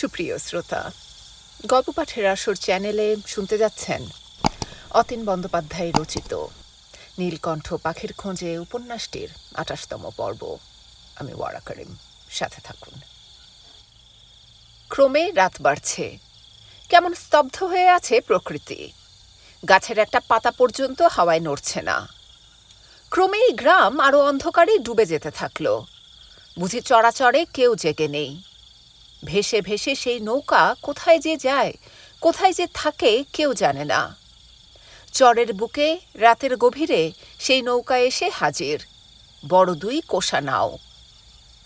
সুপ্রিয় শ্রোতা গল্প পাঠের আসর চ্যানেলে শুনতে যাচ্ছেন অতীন বন্দ্যোপাধ্যায় রচিত নীলকণ্ঠ পাখির খোঁজে উপন্যাসটির আঠাশতম পর্ব। আমি ওয়ারা করিম, সাথে থাকুন। ক্রমে রাত বাড়ছে। কেমন স্তব্ধ হয়ে আছে প্রকৃতি। গাছের একটা পাতা পর্যন্ত হাওয়ায় নড়ছে না। ক্রমেই গ্রাম আরও অন্ধকারে ডুবে যেতে থাকল। বুঝি চড়াচড়ে কেউ জেগে নেই। ভেসে ভেসে সেই নৌকা কোথায় যে যায়, কোথায় যে থাকে কেউ জানে না। চরের বুকে, রাতের গভীরে সেই নৌকা এসে হাজির। বড় দুই কোষা নাও।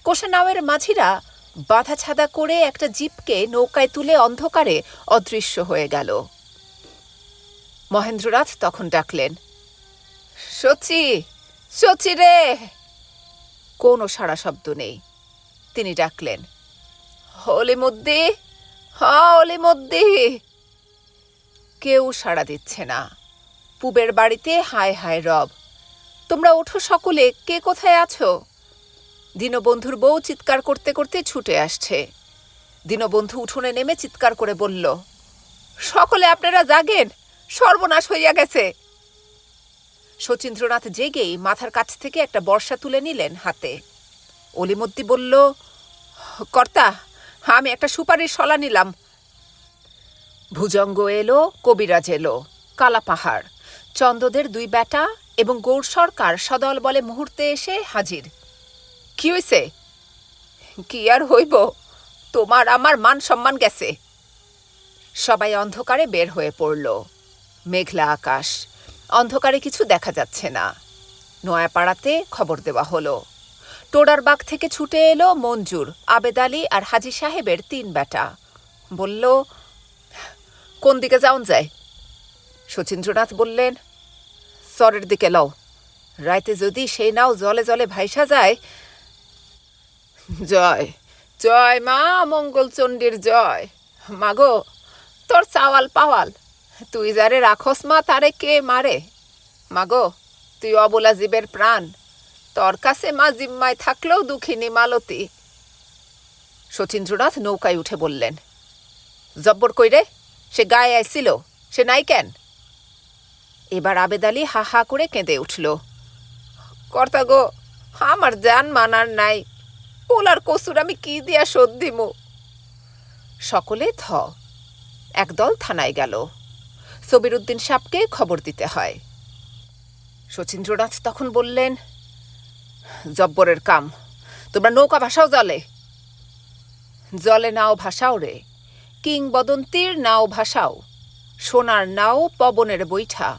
কোষা নাওয়ের মাঝিরা বাধা ছাদা করে একটা জিপকে নৌকায় তুলে অন্ধকারে অদৃশ্য হয়ে গেল। মহেন্দ্রনাথ তখন ডাকলেন সচি সচি রে! কোনো সাড়া শব্দ নেই। তিনি ডাকলেন হলি মধ্যে হলি মধ্যে। কেউ সাড়া দিচ্ছে না। পুবের বাড়িতে হায় হায় রব। তোমরা ওঠো সকলে, কে কোথায় আছো? দীনবন্ধুর বউ চিৎকার করতে করতে ছুটে আসছে। দীনবন্ধু উঠোনে নেমে চিৎকার করে বলল, সকলে আপনারা জাগেন, সর্বনাশ হইয়া গেছে। শচীন্দ্রনাথ জেগেই মাথার কাছ থেকে একটা বর্ষা তুলে নিলেন হাতে। অলিমদ্দি বলল, কর্তা আমি একটা সুপারির শলা নিলাম। ভুজঙ্গ এলো, কবিরাজ এলো, কালা পাহাড় চন্দ্রদের দুই বেটা এবং গৌর সরকার সদল বলে মুহূর্তে এসে হাজির। কি হইছে? কি আর হইব? তোমার আমার মান সম্মান গেছে। সবাই অন্ধকারে বের হয়ে পড়ল। মেঘলা আকাশ। অন্ধকারে কিছু দেখা যাচ্ছে না। নয়াপাড়াতে খবর দেওয়া হলো। টোডার বাগ থেকে ছুটে এলো মঞ্জুর, আবেদ আলী আর হাজি সাহেবের তিন বেটা। বলল, কোন দিকে যাওন যায়? শচীন্দ্রনাথ বললেন সরের দিকে লও। রাইতে যদি সেই নাও জলে জলে ভাইসা যায়, জয় জয় মা মঙ্গলচণ্ডীর জয়। মাগো, তোর চাওয়াল পাওয়াল, তুই যারে রাখস মা, তারে কে মারে? মাগো, তুই অবলা জীবের প্রাণ। তোর কাছে মা জিম্মায় থাকলেও দুঃখিনী মালতী। শচীন্দ্রনাথ নৌকায় উঠে বললেন, জব্বর কইরে সে গায়ে আইছিল, সে নাই কেন? এবার আবেদ আলী হা হা করে কেঁদে উঠল, কর্তা গো, আমার জান মানার নাই, পোলার কসুর আমি কি দিয়া শোধ দিমু? সকলে থ একদল থানায় গেল, সবিরুদ্দিন সাপকে খবর দিতে হয়। শচীন্দ্রনাথ তখন বললেন জব্বরের কাম। তোমরা নৌকা ভাসাও জলে। জলে নাও ভাসাও রে। কিংবদন্তির নাও ভাসাও। সোনার নাও পবনের বৈঠা।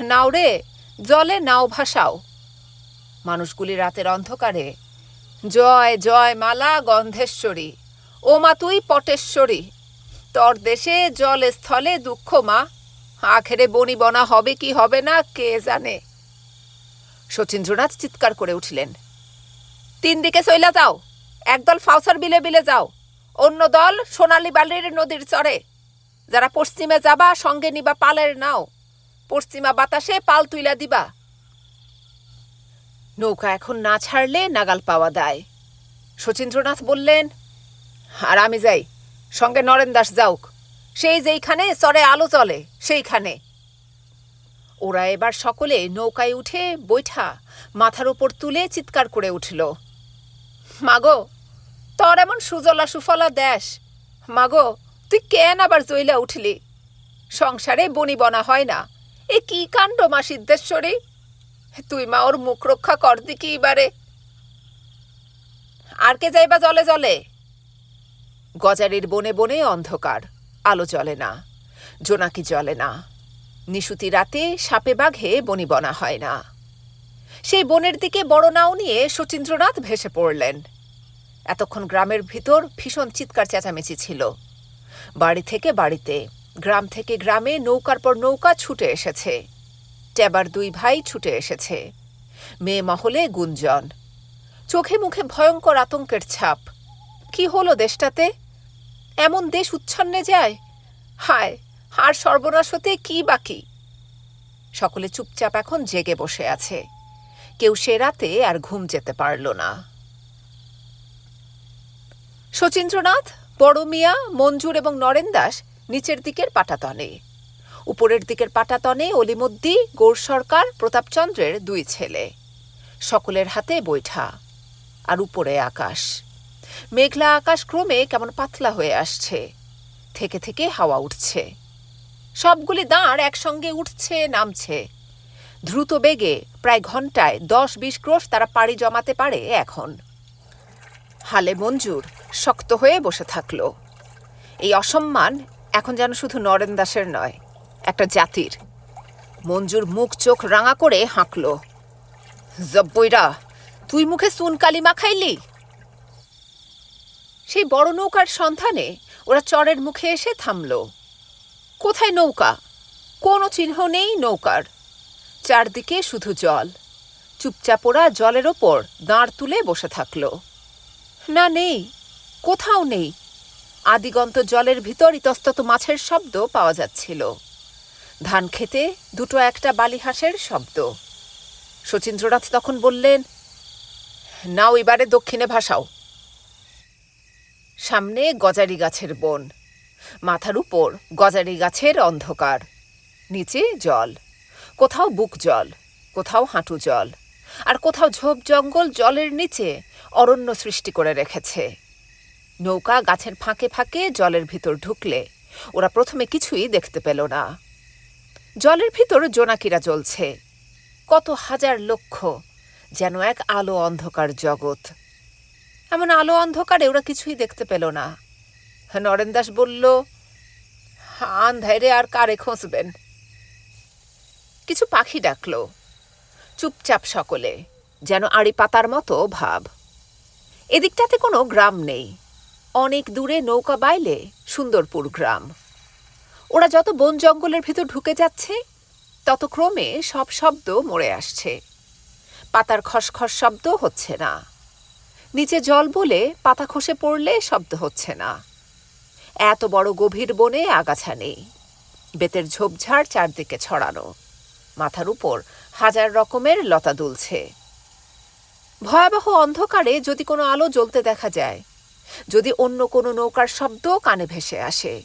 নাও রে, জলে নাও ভাসাও। মানুষগুলি রাতের অন্ধকারে। জয় জয় মালা গন্ধেশ্বরী। ও মা তুই পটেশ্বরী। তোর দেশে, জলে স্থলে দুঃখ মা। আখেরে বনি বনা হবে কি হবে না, কে জানে? শচীন্দ্রনাথ চিৎকার করে উঠলেন। তিন দিকে চইলা যাও, একদল ফাউসার বিলে বিলে যাও, অন্য দল সোনালী বালির নদীর চরে। যারা পশ্চিমে যাবা, সঙ্গে নিবা পালের নাও, পশ্চিমা বাতাসে পাল তুইলা দিবা। নৌকা এখন না ছাড়লে নাগাল পাওয়া দায়। শচীন্দ্রনাথ বললেন, আর আমি যাই, সঙ্গে নরেন দাস যাওক সেই যেইখানে চরে আলো চলে সেইখানে। ওরা এবার সকলে নৌকায় উঠে বৈঠা মাথার উপর তুলে চিৎকার করে উঠল, মাগো, তোর এমন সুজলা সুফলা দেশ। মাগো, তুই কেন আবার জইলা উঠলি? সংসারে বনি বনা হয় না। এ কি কাণ্ড মা সিদ্ধেশ্বরী তুই মা ওর মুখ রক্ষা কর দিকি এবারে? আর কে যাইবা জলে জলে? গজারির বনে বনে অন্ধকার, আলো জ্বলে না, জোনাকি জ্বলে না। নিশুতি রাতে সাপে বাঘে বনিবনা হয় না। সেই বনের দিকে বড় নাও নিয়ে শচীন্দ্রনাথ ভেসে পড়লেন। এতক্ষণ গ্রামের ভিতর ভীষণ চিৎকার চেঁচামেচি ছিল। বাড়ি থেকে বাড়িতে, গ্রাম থেকে গ্রামে নৌকার পর নৌকা ছুটে এসেছে। ট্যাবার দুই ভাই ছুটে এসেছে। মেয়ে মহলে গুঞ্জন। চোখে মুখে ভয়ঙ্কর আতঙ্কের ছাপ। কি হলো দেশটাতে? এমন দেশ উচ্ছন্নে যায়? হায়! আর সর্বনাশ হতে কি বাকি? সকলে চুপচাপ এখন জেগে বসে আছে। কেউ সে রাতে আর ঘুম যেতে পারল না। শচীন্দ্রনাথ বড় মিয়া মঞ্জুর এবং নরেন দাস নিচের দিকের পাটাতনে। উপরের দিকের পাটাতনে অলিমদ্দি, গৌর সরকার, প্রতাপচন্দ্রের দুই ছেলে। সকলের হাতে বৈঠা আর উপরে আকাশ। মেঘলা আকাশ ক্রমে কেমন পাতলা হয়ে আসছে। থেকে থেকে হাওয়া উঠছে। সবগুলি দাঁড় একসঙ্গে উঠছে, নামছে। দ্রুত বেগে, প্রায় ঘন্টায় দশ বিশ ক্রোশ তারা পাড়ি জমাতে পারে এখন। হালে মঞ্জুর শক্ত হয়ে বসে থাকল। এই অসম্মান এখন যেন শুধু নরেন দাসের নয়, একটা জাতির। মঞ্জুর মুখ চোখ রাঙা করে হাঁকল। জব্বইরা, তুই মুখে চুন কালি মাখাইলি? সেই বড় নৌকার সন্ধানে ওরা চরের মুখে এসে থামল। কোথায় নৌকা? কোনো চিহ্ন নেই নৌকার। চারদিকে শুধু জল। চুপচাপ ওরা জলের ওপর দাঁড় তুলে বসে থাকল। না, নেই। কোথাও নেই। আদিগন্ত জলের ভিতর ইতস্তত মাছের শব্দ পাওয়া যাচ্ছিল। ধান খেতে দুটো একটা বালিহাঁসের শব্দ। শচীন্দ্রনাথ তখন বললেন, নাও এবারে দক্ষিণে ভাসাও। সামনে গজারি গাছের বন। মাথার উপর, গজারি গাছের অন্ধকার। নিচে জল। কোথাও বুক জল, কোথাও হাঁটু জল। আর কোথাও ঝোপ জঙ্গল জলের নিচে অরণ্য সৃষ্টি করে রেখেছে। নৌকা গাছের ফাঁকে ফাঁকে জলের ভিতর ঢুকলে ওরা প্রথমে কিছুই দেখতে পেল না। জলের ভিতর জোনাকিরা জ্বলছে। কত হাজার লক্ষ যেন এক আলো অন্ধকার জগৎ। এমন আলো অন্ধকারে ওরা কিছুই দেখতে পেল না। নরেন দাস বলল আন্ধাইরে আর কারে খোঁজবেন? কিছু পাখি ডাকল, চুপচাপ সকলে, যেন আড়ি পাতার মতো ভাব। এদিকটাতে কোনো গ্রাম নেই, অনেক দূরে নৌকা বাইলে সুন্দরপুর গ্রাম। ওরা যত বন জঙ্গলের ভিতর ঢুকে যাচ্ছে, তত ক্রমে সব শব্দ মরে আসছে। পাতার খসখস শব্দ হচ্ছে না। নিচে জল বলে পাতা খসে পড়লে শব্দ হচ্ছে না। এত বড় গভীর বনে আগাছা নেই। বেতের ঝোপঝাড় চারদিকে ছড়ানো। মাথার উপর হাজার রকমের লতা দুলছে। ভয়াবহ অন্ধকারে যদি কোনো আলো জ্বলতে দেখা যায়, যদি অন্য কোনো নৌকার শব্দ কানে ভেসে আসে।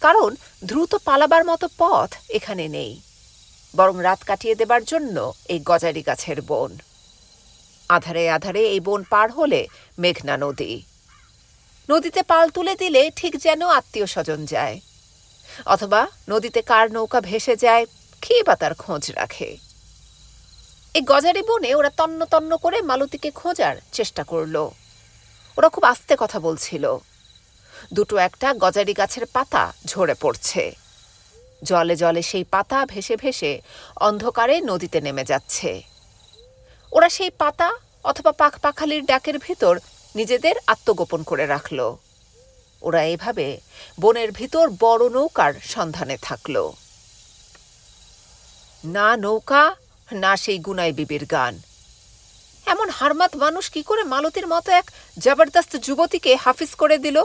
কারণ দ্রুত পালাবার মতো পথ এখানে নেই। বরং রাত কাটিয়ে দেবার জন্য এই গজারি গাছের বন। আধারে আধারে এই বন পার হলে মেঘনা নদী। নদীতে পাল তুলে দিলে ঠিক যেন আত্মীয় স্বজন যায়। অথবা নদীতে কার নৌকা ভেসে যায়, কে বা তার খোঁজ রাখে। এই গজারি বনে ওরা তন্ন তন্ন করে মালতীকে খোঁজার চেষ্টা করল। ওরা খুব আস্তে কথা বলছিল। দুটো একটা গজারি গাছের পাতা ঝরে পড়ছে। জলে জলে সেই পাতা ভেসে ভেসে অন্ধকারে নদীতে নেমে যাচ্ছে। ওরা সেই পাতা অথবা পাখ পাখালির ডাকের ভিতর নিজেদের আত্মগোপন করে রাখল। ওরা এভাবে বনের ভিতর বড় নৌকার সন্ধানে থাকল। না নৌকা, না সেই গুনাই বিবির গান। এমন হারমাত মানুষ কি করে মালতীর মতো এক জবরদস্ত যুবতীকে হাফিজ করে দিল?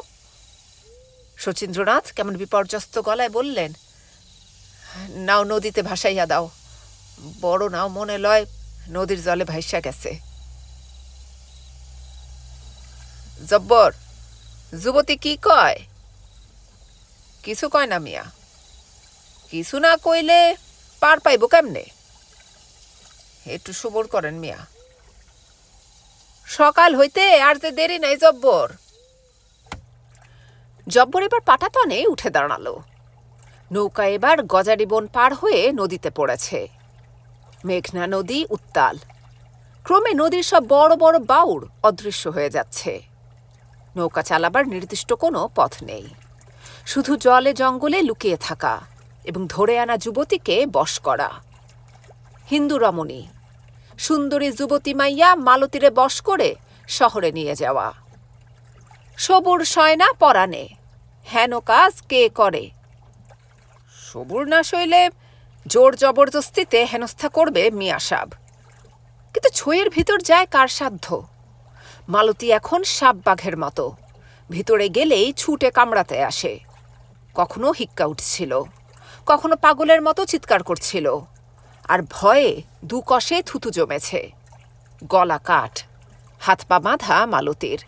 শচীন্দ্রনাথ কেমন বিপর্যস্ত গলায় বললেন, নাও নদীতে ভাসাইয়া দাও। বড় নাও মনে লয়, নদীর জলে ভাইসা গেছে। জব্বর, যুবতী কি কয়? কিছু কয় না মিয়া। কিছু না কইলে পার পাইব কেমনে? একটু সবর করেন মিয়া। সকাল হইতে আর যে দেরি নাই জব্বর। জব্বর এবার পাটাতনে উঠে দাঁড়াল। নৌকা এবার গজারি বন পার হয়ে নদীতে পড়েছে। মেঘনা নদী উত্তাল। ক্রমে নদীর সব বড় বড় বাউর অদৃশ্য হয়ে যাচ্ছে। নৌকা চালাবার নির্দিষ্ট কোনো পথ নেই। শুধু জলে জঙ্গলে লুকিয়ে থাকা এবং ধরে আনা যুবতীকে বশ করা। হিন্দু রমণী, সুন্দরী যুবতী মাইয়া মালতীরে বশ করে শহরে নিয়ে যাওয়া। সবুর সয়না পরাণে, হেন কাজ কে করে? সবুর না সইলে জোর জবরদস্তিতে হেনস্থা করবে মিয়া সাব। কিন্তু ছইয়ের ভিতর যায় কার সাধ্য? মালতী এখন সাপ বাঘের মতো। ভিতরে গেলেই ছুটে কামড়াতে আসে। কখনো হিক্কা উঠছিল, কখনো পাগলের মতো চিৎকার করছিল, আর ভয়ে দু কষে থুতু জমেছে। গলা কাঠ, হাত পা বাঁধা মালতীর,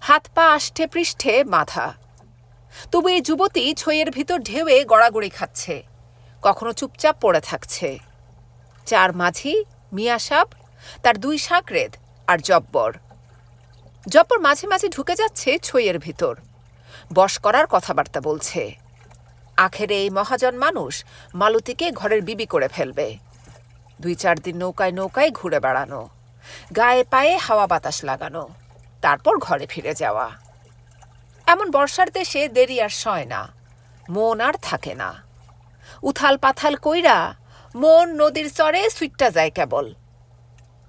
হাত পা আষ্টে পৃষ্ঠে মাথা তবু এই যুবতী ছইয়ের ভিতর ঢেউয়ে গড়াগড়ি খাচ্ছে, কখনো চুপচাপ পড়ে থাকছে। চার মাঝি, মিয়া সাপ, তার দুই সাঁকরেদ আর জব্বর। জব্বর মাঝে মাঝে ঢুকে যাচ্ছে ছইয়ের ভিতর। বশ করার কথাবার্তা বলছে। আখেরে এই মহাজন মানুষ মালতীকে ঘরের বিবি করে ফেলবে। দুই চার দিন নৌকায় নৌকায় ঘুরে বেড়ানো, গায়ে পায়ে হাওয়া বাতাস লাগানো, তারপর ঘরে ফিরে যাওয়া। এমন বর্ষার দেশে দেরি আর সয় না, মন আর থাকে না। উথাল পাথাল কইরা মন নদীর চরে সুইটটা যায় কেবল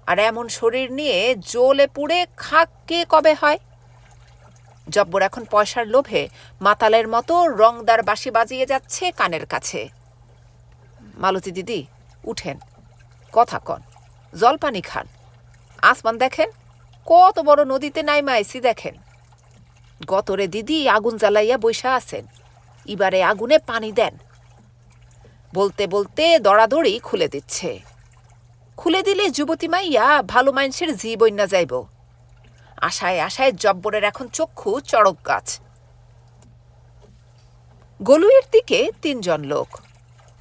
আর এমন শরীর নিয়ে জ্বলে পুড়ে খাক কে কবে হয়? জব্বর এখন পয়সার লোভে মাতালের মতো রংদার বাঁশি বাজিয়ে যাচ্ছে কানের কাছে। মালতী দিদি, উঠেন। কথা কন। জলপানি খান। আসমান দেখেন, কত বড় নদীতে নাইমা আইসি দেখেন। গতরে দিদি আগুন জ্বালাইয়া বৈশা আছেন। এবারে আগুনে পানি দেন। বলতে বলতে দড়াদড়ি খুলে দিচ্ছে। খুলে দিলে যুবতী মাইয়া ভালো মানুষের জি বন্যা যাইব। আশায় আশায় জব্বরের এখন চক্ষু চড়ক গাছ। গলুয়ের দিকে তিনজন লোক।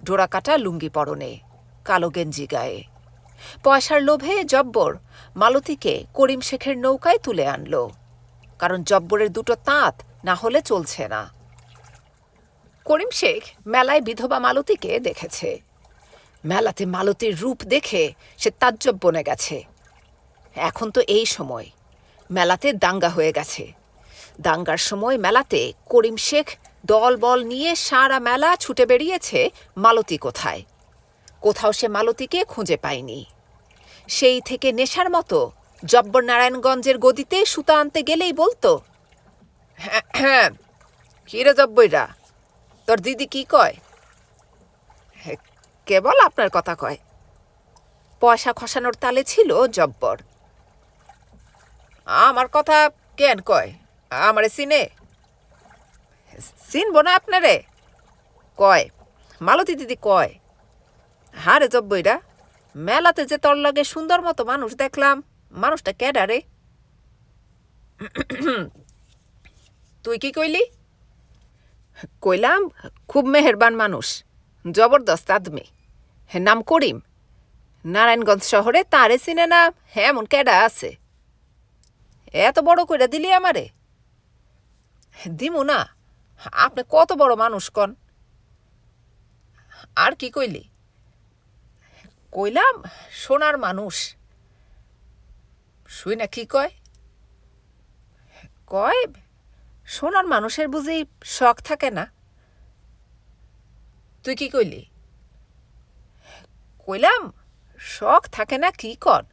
ডোরাকাটা লুঙ্গি পরনে, কালো গেঞ্জি গায়ে। পয়সার লোভে জব্বর মালতীকে করিম শেখের নৌকায় তুলে আনলো। কারণ জব্বরের দুটো তাঁত না হলে চলছে না। করিম শেখ মেলায় বিধবা মালতীকে দেখেছে। মেলাতে মালতীর রূপ দেখে সে তাজ্জব বনে গেছে। এখন তো এই সময়। মেলাতে দাঙ্গা হয়ে গেছে। দাঙ্গার সময় মেলাতে করিম শেখ দল বল নিয়ে সারা মেলা ছুটে বেরিয়েছে মালতী কোথায়। কোথাও সে মালতীকে খুঁজে পায়নি। সেই থেকে নেশার মতো জব্বর নারায়ণগঞ্জের গদিতে সুতা আনতে গেলেই বলতো হ্যাঁ হ্যাঁ কিরে জব্বইরা তোর দিদি কি কয়? "হে, কেবল আপনার কথা কয়। পয়সা খসানোর তালে ছিল জব্বর। আমার কথা কেন কয়? আমারে সিনে চিনব না আপনারে? কয়, মালতী দিদি কয়, হারে জব্বইরা, মেলাতে যে তোর লগে সুন্দর মতো মানুষ দেখলাম, মানুষটা কেডা রে? তুই কি কইলি? কইলাম, খুব মেহেরবান মানুষ, জবরদস্ত আদমি। নাম করিম। নারায়ণগঞ্জ শহরে তারে চিনে না হ্যাঁ এমন কেডা আছে। এত বড় কইরা দিলি আমারে? দিমু না, আপনি কত বড় মানুষ কন? আর কি কইলি? কইলাম, সোনার মানুষ। শুই না কি কয়? কয়, সোনার মানুষের বুঝি শখ থাকে না। তুই কি কইলি? কইলাম, শখ থাকে না কি কর?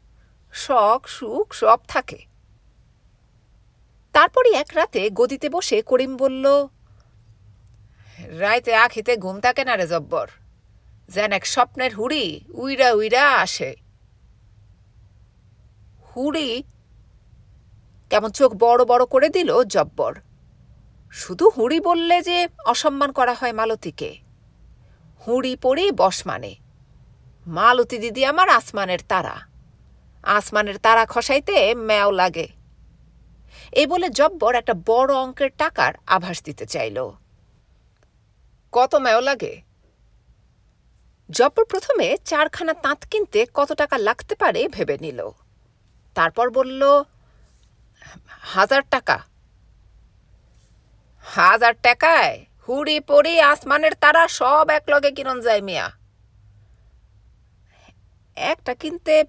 শখ, সুখ, সব থাকে। তারপরই এক রাতে গদিতে বসে করিম বলল, রাইতে আখিতে ঘুম থাকে না রে জব্বর। যেন এক স্বপ্নের হুড়ি উইরা উইরা আসে। হুড়ি কেমন চোখ বড় বড় করে দিল জব্বর। শুধু হুড়ি বললে যে অসম্মান করা হয় মালতীকে। হুড়ি পড়ি বস মানে। মালতী দিদি আমার আসমানের তারা। আসমানের তারা খসাইতে ম্যাও লাগে। এই বলে জব্বর একটা বড় অঙ্কের টাকার আভাস দিতে চাইল। কত ম্যাও লাগে? জব্বর প্রথমে চারখানা তাঁত কিনতে কত টাকা লাগতে পারে ভেবে নিল। তারপর বলল, হাজার টাকা। হাজার টাকায় হুড়ি পড়ি আসমানের তারা সব এক লগে কিরণ যায় মিয়া। একটা কিনতে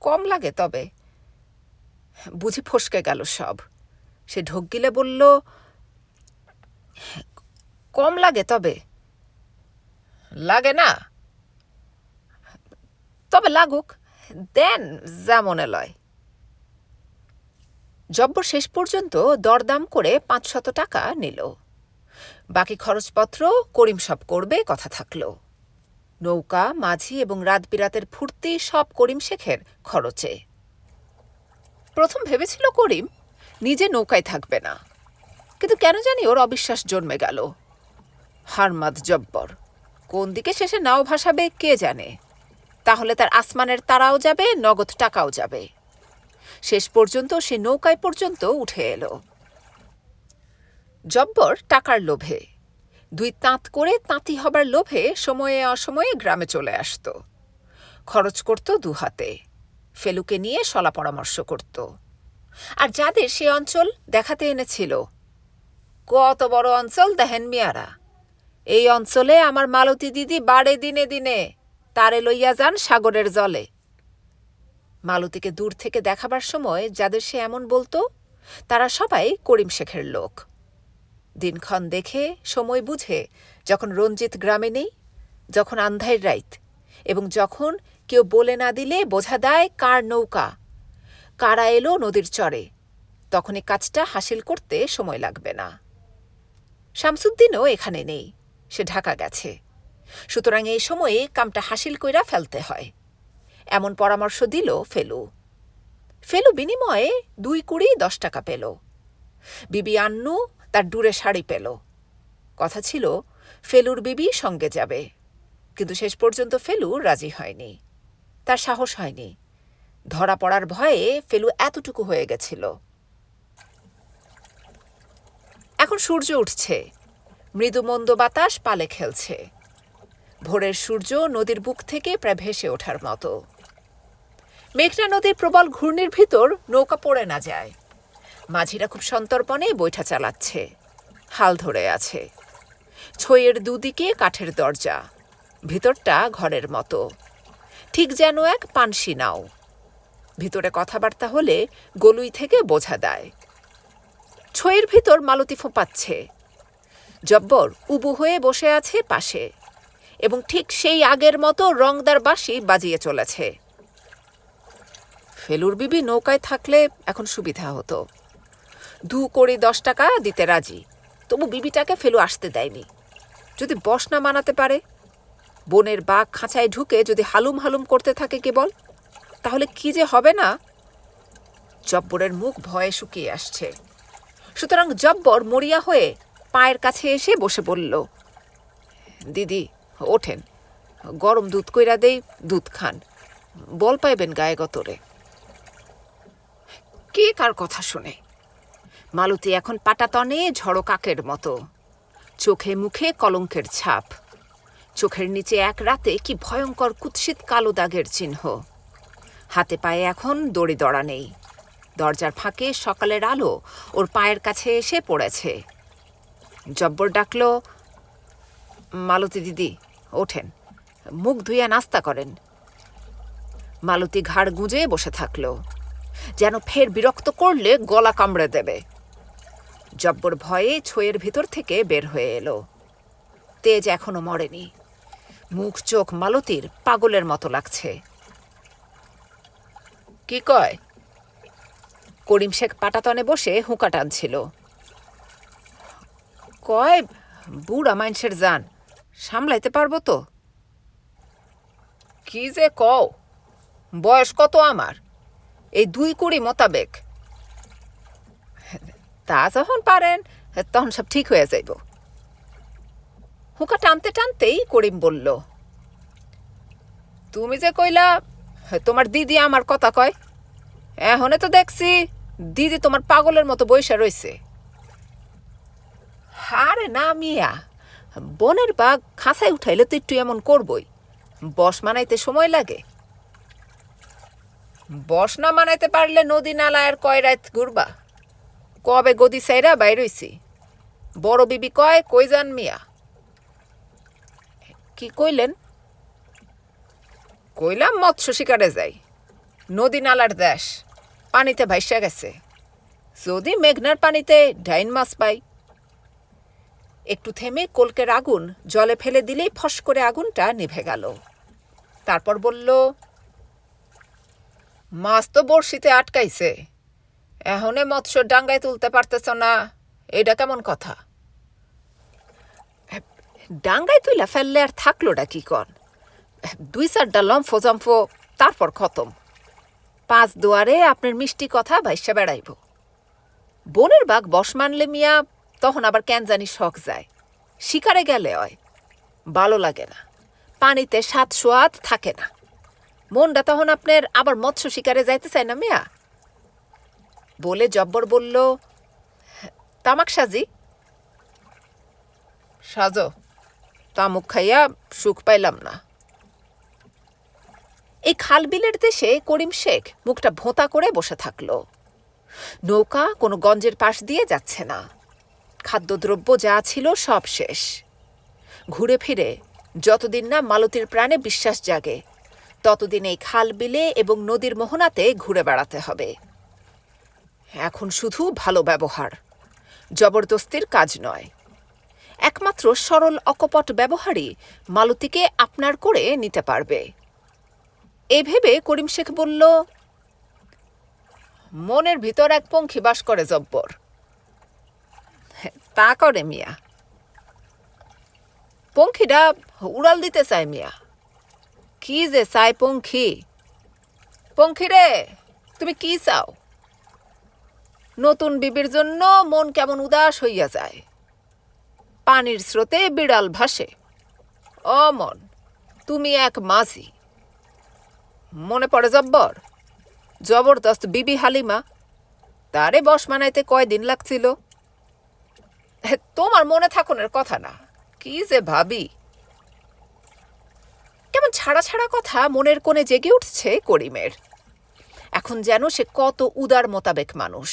কম লাগে তবে। বুঝি ফসকে গেল সব। সে ঢোক গিলে বলল, কম লাগে তবে। লাগে না? তবে লাগুক, দেন যা মনে লয়। জব্বর শেষ পর্যন্ত দরদাম করে পাঁচশত টাকা নিল। বাকি খরচপত্র করিম সব করবে, কথা থাকল। নৌকা, মাঝি এবং রাত বিরাতের ফুর্তি সব করিম শেখের খরচে। প্রথম ভেবেছিল করিম নিজে নৌকায় থাকবে না। কিন্তু কেন জানি ওর অবিশ্বাস জন্মে গেল। হারমাদ জব্বর, কোন দিকে শেষে নাও ভাসাবে কে জানে? তাহলে তার আসমানের তারাও যাবে, নগদ টাকাও যাবে। শেষ পর্যন্ত সে নৌকায় পর্যন্ত উঠে এলো। জব্বর টাকার লোভে দুই তাঁত করে তাঁতি হবার লোভে সময়ে অসময়ে গ্রামে চলে আসত। খরচ করত দু হাতে ফেলুকে নিয়ে সলা পরামর্শ করত। আর যাদের সে অঞ্চল দেখাতে এনেছিল। কত বড় অঞ্চল দেখেন মিয়ারা। এই অঞ্চলে আমার মালতী দিদি বাড়ে দিনে দিনে। তারে লইয়া যান সাগরের জলে। মালতীকে দূর থেকে দেখাবার সময় যাদের সে এমন বলতো, তারা সবাই করিম শেখের লোক। দিনক্ষণ দেখে, সময় বুঝে, যখন রঞ্জিত গ্রামে নেই, যখন আন্ধাইর রাইত, এবং যখন কেউ বলে না দিলে বোঝা দেয় কার নৌকা। কারা এলো নদীর চরে তখন এই কাজটা হাসিল করতে সময় লাগবে না। শামসুদ্দিনও এখানে নেই, সে ঢাকা গেছে। সুতরাং এই সময়ে কামটা হাসিল কইরা ফেলতে হয়। এমন পরামর্শ দিল ফেলু। ফেলু বিনিময়ে দুই কুড়ি দশ টাকা পেল। বিবি আন্নু তার ডুরে শাড়ি পেল। কথা ছিল, ফেলুর বিবি সঙ্গে যাবে। কিন্তু শেষ পর্যন্ত ফেলু রাজি হয়নি। তার সাহস হয়নি। ধরা পড়ার ভয়ে ফেলু এতটুকু হয়ে গেছিল। এখন সূর্য উঠছে। মৃদু মন্দ বাতাস পালে খেলছে। ভোরের সূর্য নদীর বুক থেকে প্রায় ভেসে ওঠার মতো। মেঘনা নদীর প্রবল ঘূর্ণির ভিতর নৌকা পড়ে না যায়। মাঝিরা খুব সন্তর্পণে বৈঠা চালাচ্ছে। হাল ধরে আছে। ছইয়ের দুদিকে কাঠের দরজা, ভিতরটা ঘরের মতো। ঠিক যেন এক পানসি নাও। ভিতরে কথাবার্তা হলে গলুই থেকে বোঝা দেয়। ছইয়ের ভিতর মালতী ফোঁপাচ্ছে। জব্বর উবু হয়ে বসে আছে পাশে এবং ঠিক সেই আগের মতো রংদার বাঁশি বাজিয়ে চলেছে। ফেলুর বিবি নৌকায় থাকলে এখন সুবিধা হতো। দু কোড়ি দশ টাকা দিতে রাজি। তবু বিবিটাকে ফেলু আসতে দেয়নি। যদি বস না মানাতে পারে, বনের বাঘ খাঁচায় ঢুকে যদি হালুম হালুম করতে থাকে কেবল, তাহলে কি যে হবে না? জব্বরের মুখ ভয়ে শুকিয়ে আসছে। সুতরাং জব্বর মরিয়া হয়ে পায়ের কাছে এসে বসে বলল, দিদি, ওঠেন। গরম দুধ কইরা দেই, দুধ খান। বল পাইবেন গায়ে গতরে। কে কার কথা শুনে? মালতী এখন পাটাতনে ঝড়ো কাকের মতো। চোখে মুখে কলঙ্কের ছাপ। চোখের নিচে এক রাতে কি ভয়ঙ্কর কুৎসিত কালো দাগের চিহ্ন। হাতে পায়ে এখন দড়ি দড়া নেই। দরজার ফাঁকে সকালের আলো ওর পায়ের কাছে এসে পড়েছে। জব্বর ডাকল, মালতী দিদি, ওঠেন। মুখ ধুইয়া নাস্তা করেন। মালতী ঘাড় গুঁজে বসে থাকল। যেন ফের বিরক্ত করলে গলা কামড়ে দেবে। জব্বর ভয়ে ছইয়ের ভিতর থেকে বের হয়ে এলো। তেজ এখনও মরেনি। মুখ চোখ মালতীর পাগলের মতো লাগছে। কি কয়? করিম শেখ পাটাতনে বসে হুঁকা টানছিল। কয়, বুড়া মানুষের যান সামলাইতে পারব তো? কি যে কও? বয়স কত আমার? এই দুই কুড়ি মোতাবেক। তা যখন পারেন, তখন সব ঠিক হয়ে যাইব। হুকা টানতে টানতেই করিম বলল, তুমি যে কইলা, তোমার দিদি আমার কথা কয়, এখনে তো দেখছি দিদি তোমার পাগলের মতো বৈশা রইছে। হারে না মিয়া, বনের বাঘ খাঁচায় উঠাইলে তো একটু এমন করবই, বস মানাইতে সময় লাগে। বস না মানাইতে পারলে নদী নালায়ের কয় রাত ঘুরবা? কবে গদি সাইরা বাইর হইছি? বড় বিবি কয়, কই যান মিয়া? কি কইলেন? কইলাম মৎস্য শিকারে যাই। নদী নালার দেশ, পানিতে ভাইসা গেছে। যদি মেঘনার পানিতে ডাইন মাছ পাই। একটু থেমে কলকের আগুন জলে ফেলে দিলেই ফস করে আগুনটা নিভে গেল। তারপর বলল, মাছ তো বড়শিতে আটকাইছে। এহনে মৎস্য ডাঙ্গায় তুলতে পারতেছ না। এটা কেমন কথা? ডাঙ্গায় তুইলা ফেললে আর থাকলোটা কি কন? দুই চারটা লম্ফ জম্ফ, তারপর খতম। পাঁচ দুয়ারে আপনার মিষ্টি কথা ভাইসা বেড়াইব। বনের বাঘ বস মানলে মিয়া, তখন আবার কেন জানি শখ যায়। শিকারে গেলে হয়। ভালো লাগে না। পানিতে স্বাদ সোয়াদ থাকে না। মনটা তখন আপনার আবার মৎস্য শিকারে যাইতে চায় না মিয়া? বলে জব্বর বলল, তামাক সাজি। সাজো, তামুক খাইয়া সুখ পাইলাম না। এই খালবিলের দেশে করিম শেখ মুখটা ভোঁতা করে বসে থাকল। নৌকা কোনো গঞ্জের পাশ দিয়ে যাচ্ছে না। খাদ্যদ্রব্য যা ছিল সব শেষ। ঘুরে ফিরে যতদিন না মালতীর প্রাণে বিশ্বাস জাগে, ততদিন এই খাল বিলে এবং নদীর মোহনাতে ঘুরে বেড়াতে হবে। এখন শুধু ভালো ব্যবহার। জবরদস্তির কাজ নয়। একমাত্র সরল, অকপট ব্যবহারই মালতীকে আপনার করে নিতে পারবে। এই ভেবে করিম শেখ বলল, মনের ভিতর এক পঙ্খী বাস করে জব্বর। তা করে মিয়া। পঙ্খিটা উড়াল দিতে চায় মিয়া। কি যে চায় পঙ্খী? পঙ্খী রে, তুমি কি চাও? নতুন বিবির জন্য মন কেমন উদাস হইয়া যায়। পানির স্রোতে বিড়াল ভাসে। অমন তুমি এক মাঝি। মনে পড়ে জব্বর? জবরদস্ত বিবি হালিমা, তারে বস মানাইতে কয়দিন লাগছিল? তোমার মনে থাকুনের কথা না, কি যে ভাবি? কেমন ছাড়া ছাড়া কথা, মনের কোণে জেগে উঠছে করিমের। এখন যেন সে কত উদার মোতাবেক মানুষ।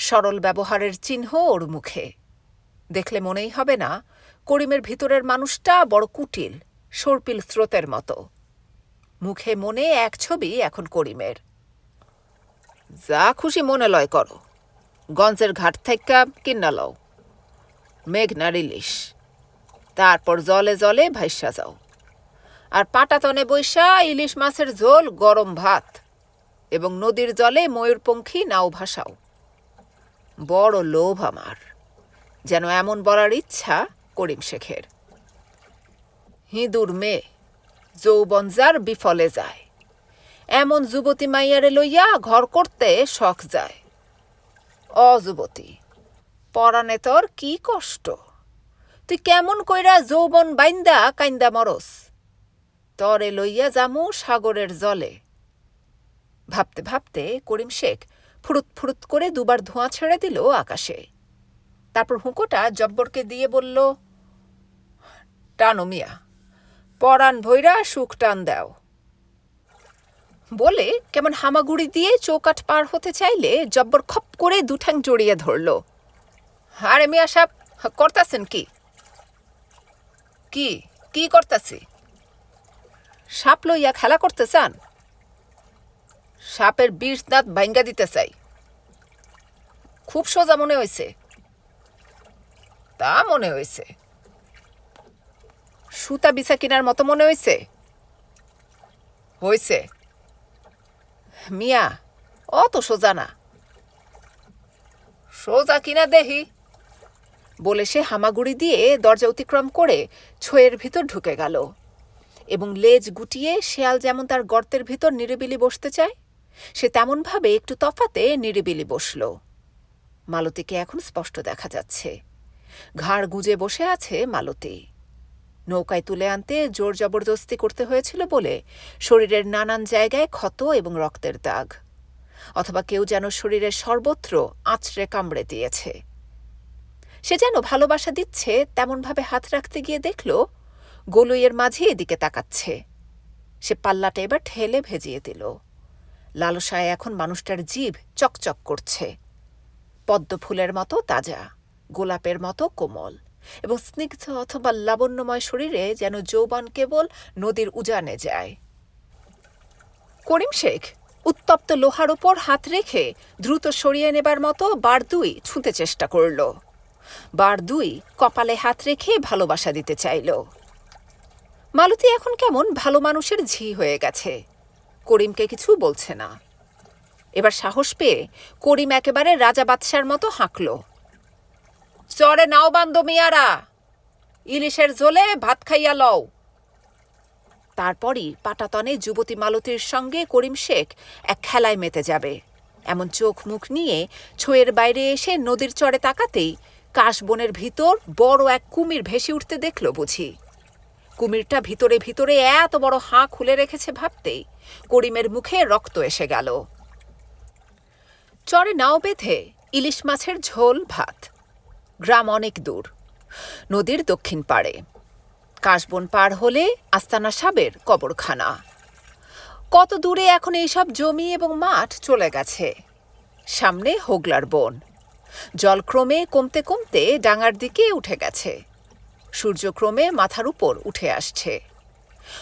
সরল ব্যবহারের চিহ্ন ওর মুখে। দেখলে মনেই হবে না, করিমের ভিতরের মানুষটা বড় কুটিল, সর্পিল স্রোতের মতো। মুখে মনে এক ছবি এখন করিমের। যা খুশি মনে লয় করো। গঞ্জের ঘাট থেকে কিন্না লও। মেঘনার ইলিশ তারপর জলে জলে ভাইসা যাও। আর পাটাতনে বৈশা ইলিশ মাছের ঝোল গরম ভাত। এবং নদীর জলে ময়ূরপঙ্খী নাও ভাসাও। বড় লোভ আমার, যেন এমন বলার ইচ্ছা করিম শেখের। হিঁদুর মেয়ে, যৌবন যার বিফলে যায়, এমন যুবতী মাইয়ারে লইয়া ঘর করতে শখ যায়। অযুবতী পরানে তোর কি কষ্ট? তুই কেমন কইরা যৌবন বাইন্দা কাইন্দা মরস? তরে লইয়া জামু সাগরের জলে। ভাবতে ভাবতে করিম শেখ ফুরুত ফুরুত করে দুবার ধোঁয়া ছেড়ে দিল আকাশে। তারপর হুঁকোটা জব্বরকে দিয়ে বলল, টানো মিয়া, পরাণ ভৈরা সুখ টান দাও। বলে কেমন হামাগুড়ি দিয়ে চৌকাঠ পার হতে চাইলে জব্বর খপ করে দুঠাং জড়িয়ে ধরল। আরে মিয়া সাপ করতাছেন কি? কি? কি করতাছি? সাপ লইয়া খেলা করতে চান? সাপের বিষ দাঁত ভাঙ্গা দিতে চাই। খুব সোজা মনে হয়েছে। তা মনে হয়েছে। সুতা বিছা কিনার মতো মনে হয়েছে। হয়েছে। মিয়া, অত সোজা না। সোজা কিনা দেহি বলে সে হামাগুড়ি দিয়ে দরজা অতিক্রম করে ছয়ের ভিতর ঢুকে গেল এবং লেজ গুটিয়ে শেয়াল যেমন তার গর্তের ভিতর নিরিবিলি বসতে চায় সে তেমনভাবে একটু তফাতে নিরিবিলি বসল। মালতীকে এখন স্পষ্ট দেখা যাচ্ছে। ঘাড় গুজে বসে আছে মালতী। নৌকায় তুলে আনতে জোর জবরদস্তি করতে হয়েছিল বলে শরীরের নানান জায়গায় ক্ষত এবং রক্তের দাগ। অথবা কেউ যেন শরীরের সর্বত্র আঁচড়ে কামড়ে দিয়েছে। সে যেন ভালোবাসা দিচ্ছে, তেমনভাবে হাত রাখতে গিয়ে দেখল, গোলইয়ের মাঝে এদিকে তাকাচ্ছে। সে পাল্লাটা এবার ঠেলে ভেজিয়ে দিল। লালসায় এখন মানুষটার জীব চকচক করছে। পদ্ম ফুলের মতো তাজা, গোলাপের মতো কোমল এবং স্নিগ্ধ অথবা লাবণ্যময় শরীরে যেন যৌবন কেবল নদীর উজানে যায়। করিম শেখ উত্তপ্ত লোহার উপর হাত রেখে দ্রুত সরিয়ে নেবার মতো বার দুই ছুঁতে চেষ্টা করল। বার দুই কপালে হাত রেখে ভালোবাসা দিতে চাইল। মালতী এখন কেমন ভালো মানুষের ঝি হয়ে গেছে। করিমকে কিছু বলছে না। এবার সাহস পেয়ে করিম একেবারে রাজা বাদশার মতো হাঁকল। চরে নাও বান্দ মিয়ারা, ইলিশের ঝোলে ভাত খাইয়া লও। তারপরই পাটাতনে যুবতী মালতীর সঙ্গে করিম শেখ এক খেলায় মেতে যাবে। এমন চোখ মুখ নিয়ে ছোয়ের বাইরে এসে নদীর চরে তাকাতেই কাশবনের ভিতর বড় এক কুমির ভেসে উঠতে দেখল বুঝি। কুমিরটা ভিতরে ভিতরে এত বড় হাঁ খুলে রেখেছে ভাবতেই করিমের মুখে রক্ত এসে গেল। চরে নাও বেঁধে ইলিশ মাছের ঝোল, ভাত। গ্রাম অনেক দূর। নদীর দক্ষিণ পাড়ে। কাশবন পার হলে আস্তানা সাবের কবরখানা। কত দূরে এখন এইসব জমি এবং মাঠ চলে গেছে। সামনে হোগলার বন। জল ক্রমে কমতে কমতে ডাঙার দিকে উঠে গেছে। সূর্য ক্রমে মাথার উপর উঠে আসছে।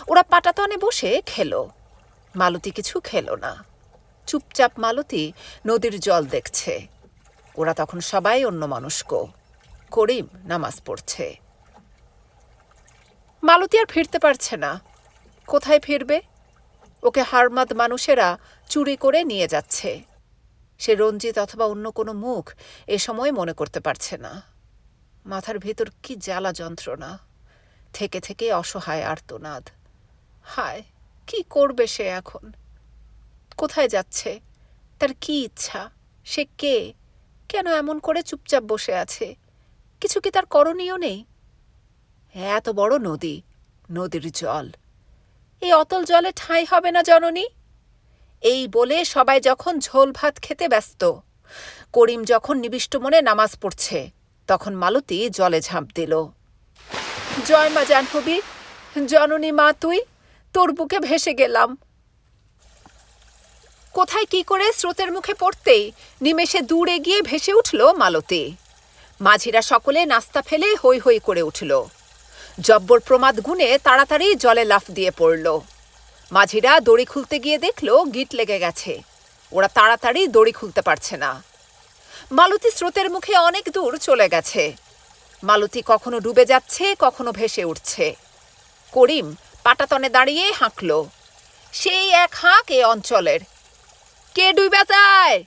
ওরা পাটাতনে বসে খেলো। মালতী কিছু খেলো না। চুপচাপ মালতী নদীর জল দেখছে। ওরা তখন সবাই অন্য মানুষক করিম নামাজ পড়ছে। মালতী আর ফিরতে পারছে না। কোথায় ফিরবে? ওকে হারমাদ মানুষেরা চুরি করে নিয়ে যাচ্ছে। সে রঞ্জিত অথবা অন্য কোনো মুখ এ সময় মনে করতে পারছে না। মাথার ভেতর কি জ্বালা যন্ত্রণা। থেকে থেকে অসহায় আর্তনাদ। হায়! কি করবে সে এখন? কোথায় যাচ্ছে? তার কি ইচ্ছা? সে কে? কেন এমন করে চুপচাপ বসে আছে? কিছু কি তার করণীয় নেই? এত বড় নদী, নদীর জল। এই অতল জলে ঠাঁই হবে না জননী? এই বলে সবাই যখন ঝোল ভাত খেতে ব্যস্ত, করিম যখন নিবিষ্ট মনে নামাজ পড়ছে, তখন মালতী জলে ঝাঁপ দিল। জয় মা জাহ্নবী, জননী মা তুই তোর বুকে ভেসে গেলাম। কোথায় কি করে স্রোতের মুখে পড়তেই নিমেষে দূরে গিয়ে ভেসে উঠল মালতী। মাঝিরা সকলে নাস্তা ফেলে হৈ হৈ করে উঠল। জব্বর প্রমাদ গুণে তাড়াতাড়ি জলে লাফ দিয়ে পড়ল। মাঝিরা দড়ি খুলতে গিয়ে দেখল গিট লেগে গেছে। ওরা তাড়াতাড়ি দড়ি খুলতে পারছে না। মালতী স্রোতের মুখে অনেক দূর চলে গেছে। মালতী কখনো ডুবে যাচ্ছে, কখনো ভেসে উঠছে। করিম পাটাতনে দাঁড়িয়ে হাঁকল। সেই এক হাঁক এ অঞ্চলের। কে ডুইবা যায়?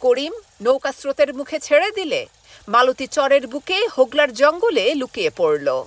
করিম নৌকা স্রোতের মুখে ছেড়ে দিলে, মালতী চরের বুকে হোগলার জঙ্গলে লুকিয়ে পড়ল।